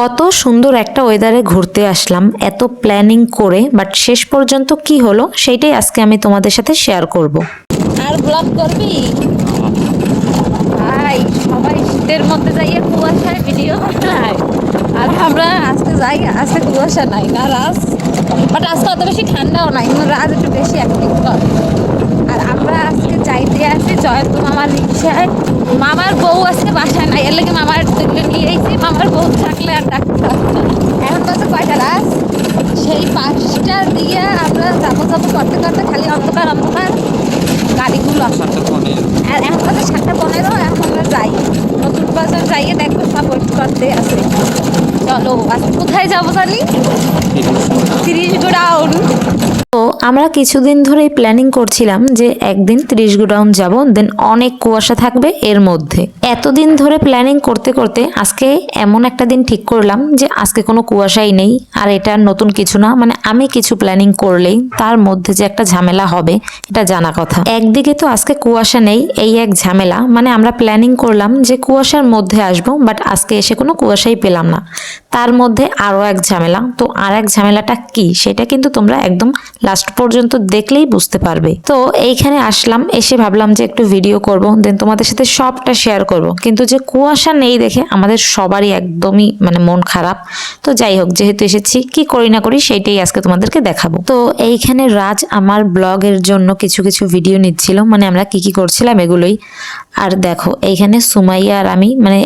কত সুন্দর একটা ওয়েদারে ঘুরতে আসলাম, এত প্ল্যানিং করে বাট শেষ পর্যন্ত কি হলো সেইটাই আজকে আমি তোমাদের সাথে শেয়ার করব। আর ব্লগ করবি? ভাই, সবাই শীতের মধ্যে যাইয়ে কুয়াশায় ভিডিও আর আমরা আজকে যাই, আজকে কুয়াশা নাই, না রাজ বাট আজকে অত বেশি ঠান্ডাও নাই কিন্তু রাজ একটু বেশি অ্যাক্টিভ কর আর আমরা আজকে যাইতে আছি জয়ন্ত মামার রিক্সায়। মামার বউ আছে বাসায় নাই এর লেগে মামার তুলে নিয়ে এসেছি মামার বউ থাকলে আর ডাক্তার এখন তো আছে কয়টা রাজ সেই পাঁচটা দিয়ে আমরা যাব যাব করতে করতে খালি অন্ধকার অন্ধকার। গাড়িগুলো আর এখন তো সাতটা পনেরো এখন আমরা যাই। নতুন বাজার যাইয়ে দেখব সব করতে আছে। চলো আজকে কোথায় যাব জানি? আমরা কিছুদিন ধরেই প্ল্যানিং করছিলাম যে একদিন ত্রিশ গোডাউন যাব দেন অনেক কুয়াশা থাকবে এর মধ্যে। এতদিন ধরে প্ল্যানিং করতে করতে আজকে এমন একটা দিন ঠিক করলাম যে আজকে কোনো কুয়াশাই নেই, আর এটা নতুন কিছু না মানে আমি কিছু প্ল্যানিং করলেই তার মধ্যে যে একটা ঝামেলা হবে, এটা জানা কথা। একদিকে তো আজকে কুয়াশা নেই, এই এক ঝামেলা মানে আমরা প্ল্যানিং করলাম যে কুয়াশার মধ্যে আসব বাট আজকে এসে কোনো কুয়াশাই পেলাম না। তার মধ্যে আরও এক ঝামেলা। তো আর এক ঝামেলাটা কি? সেটা কিন্তু তোমরা একদম লাস্ট পর্যন্ত দেখলেই বুঝতে পারবে। তো এইখানে আসলাম, এসে ভাবলাম যে একটু ভিডিও করব দেন তোমাদের সাথে সবটা শেয়ার করব। কিন্তু যে কুয়াশা নেই দেখে আমাদের সবারই একদমই মানে মন খারাপ। তো যাই হোক, যেহেতু এসেছি, কি করি না করি সেইটাই আজকে তোমাদেরকে দেখাবো। তো এইখানে রাজ আমার ব্লগের জন্য কিছু কিছু ভিডিও নিচ্ছিল। মানে আমরা কি কি করছিলাম এগুলোই। আর দেখো, এইখানে সুমাইয়া আর আমি মানে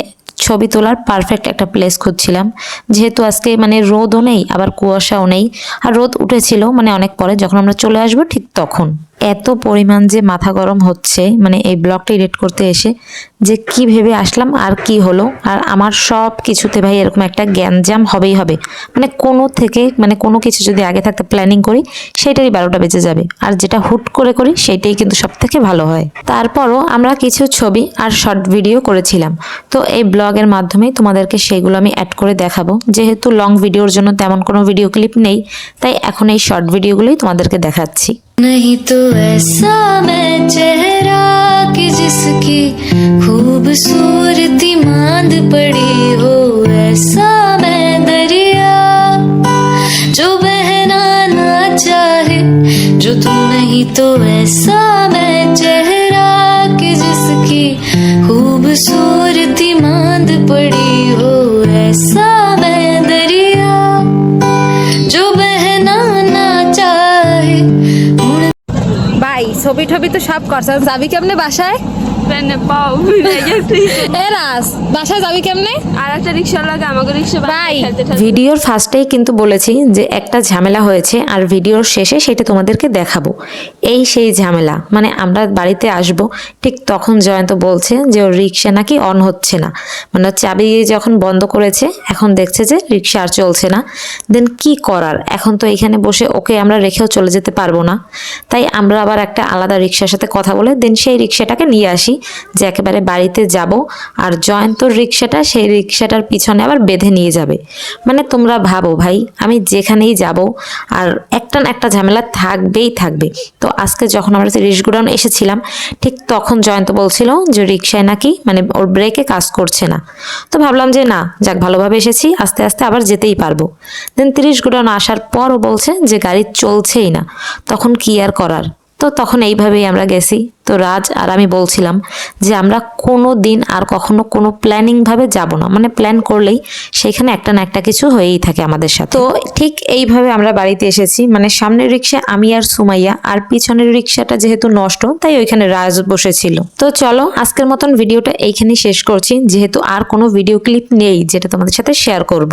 ছবি তোলার পারফেক্ট একটা প্লেস খুঁজছিলাম। যেহেতু আজকে মানে রোদও নেই, আবার কুয়াশাও নেই। আর রোদ উঠেছিল মানে অনেক পরে, যখন আমরা চলে আসব ঠিক তখন। এত পরিমাণ যে মাথা গরম হচ্ছে মানে এই ব্লগটা এডিট করতে এসে, যে কি ভেবে আসলাম আর কি হলো। আর আমার সব কিছুতে ভাই এরকম একটা জ্ঞানজাম হবেই হবে। মানে কোনো থেকে মানে কোনো কিছু যদি আগে থাকতে প্ল্যানিং করি সেটারই বারোটা বেঁচে যাবে। আর যেটা হুট করে করি সেটাই কিন্তু সব থেকে ভালো হয়। তারপরও আমরা কিছু ছবি আর শর্ট ভিডিও করেছিলাম। তো এই ব্লগের মাধ্যমেই তোমাদেরকে সেগুলো আমি অ্যাড করে দেখাবো। যেহেতু লং ভিডিওর জন্য তেমন কোনো ভিডিও ক্লিপ নেই, তাই এখন এই শর্ট ভিডিওগুলোই তোমাদেরকে দেখাচ্ছি। नहीं तो ऐसा मैं चेहरा कि जिसकी खूबसूरती मांद पड़ी हो, ऐसा मैं दरिया जो बहना ना चाहे, जो तुम नहीं तो ऐसा मैं चेहरा कि जिसकी खूबसूरती ছবি টবি তো সব করছে। যাবি কেমনে বাসায়? ট্রেনে পাও ভুলে গেছি। এ বাসায় যাবি কেমনে? আর একটা রিক্সা লাগে আমাকে রিক্সা ভাই, ভিডিওর ফার্স্টেই কিন্তু বলেছি যে একটা ঝামেলা হয়েছে আর ভিডিওর শেষে সেটা তোমাদেরকে দেখাবো। এই সেই ঝামেলা মানে আমরা বাড়িতে আসব ঠিক তখন জয়ন্ত বলছে যে ওর রিক্সা নাকি অন হচ্ছে না। মানে চাবি যখন বন্ধ করেছে এখন দেখছে যে রিক্সা আর চলছে না। দেন কি করার? এখন তো এখানে বসে ওকে আমরা রেখেও চলে যেতে পারব না। তাই আমরা আবার একটা আলাদা রিক্সার সাথে কথা বলে দেন সেই রিক্সাটাকে নিয়ে আসি। যে একেবারে বাড়িতে যাব আর জয়ন্তর রিক্সাটা সেই রিক্সাটার পিছনে আবার বেঁধে নিয়ে যাবে। মানে তোমরা ভাবো ভাই, আমি যেখানেই যাব আর একটা না একটা ঝামেলা থাকবেই থাকবে। তো আজকে যখন আমরা তিরিশ গোডাউন এসেছিলাম, ঠিক তখন জয়ন্ত বলছিল যে রিক্সায় নাকি মানে ওর ব্রেকে কাজ করছে না। তো ভাবলাম যে না, যাক ভালোভাবে এসেছি, আস্তে আস্তে আবার যেতেই পারব। দেন তিরিশ গোডাউন আসার পরও বলছে যে গাড়ি চলছেই না। তখন কি আর করার? তো তখন এইভাবেই আমরা গেছি। তো রাজ আর আমি বলছিলাম যে আমরা কোনো দিন আর কখনো কোনো প্ল্যানিংভাবে যাব না। মানে প্ল্যান করলেই সেখানে একটা না একটা কিছু হয়েই থাকে আমাদের সাথে। তো ঠিক এইভাবে আমরা বাড়িতে এসেছি। মানে সামনের রিক্সা আমি আর সুমাইয়া আর পিছনের রিক্সাটা যেহেতু নষ্ট, তাই ওইখানে রাজ বসেছিল। তো চলো, আজকের মতন ভিডিওটা এইখানেই শেষ করছি। যেহেতু আর কোনো ভিডিও ক্লিপ নেই যেটা তোমাদের সাথে শেয়ার করব।